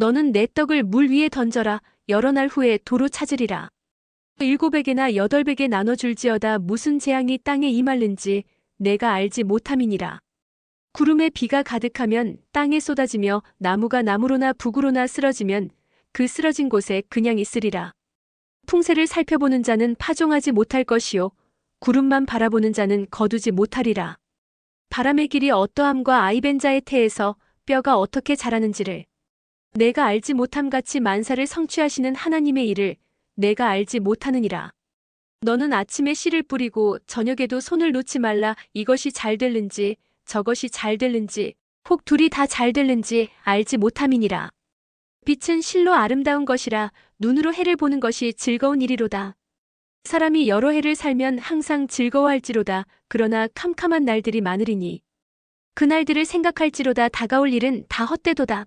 너는 내 떡을 물 위에 던져라. 여러 날 후에 도로 찾으리라. 일곱에게나 여덟에게 나눠줄지어다 무슨 재앙이 땅에 임할는지 내가 알지 못함이니라. 구름에 비가 가득하면 땅에 쏟아지며 나무가 나무로나 북으로나 쓰러지면 그 쓰러진 곳에 그냥 있으리라. 풍세를 살펴보는 자는 파종하지 못할 것이요 구름만 바라보는 자는 거두지 못하리라. 바람의 길이 어떠함과 아이벤자의 태에서 뼈가 어떻게 자라는지를 내가 알지 못함 같이 만사를 성취하시는 하나님의 일을 내가 알지 못하느니라. 너는 아침에 씨를 뿌리고 저녁에도 손을 놓지 말라 이것이 잘 될는지 저것이 잘 될는지 혹 둘이 다 잘 될는지 알지 못함이니라. 빛은 실로 아름다운 것이라 눈으로 해를 보는 것이 즐거운 일이로다. 사람이 여러 해를 살면 항상 즐거워할지로다. 그러나 캄캄한 날들이 많으리니 그날들을 생각할지로다 다가올 일은 다 헛되도다.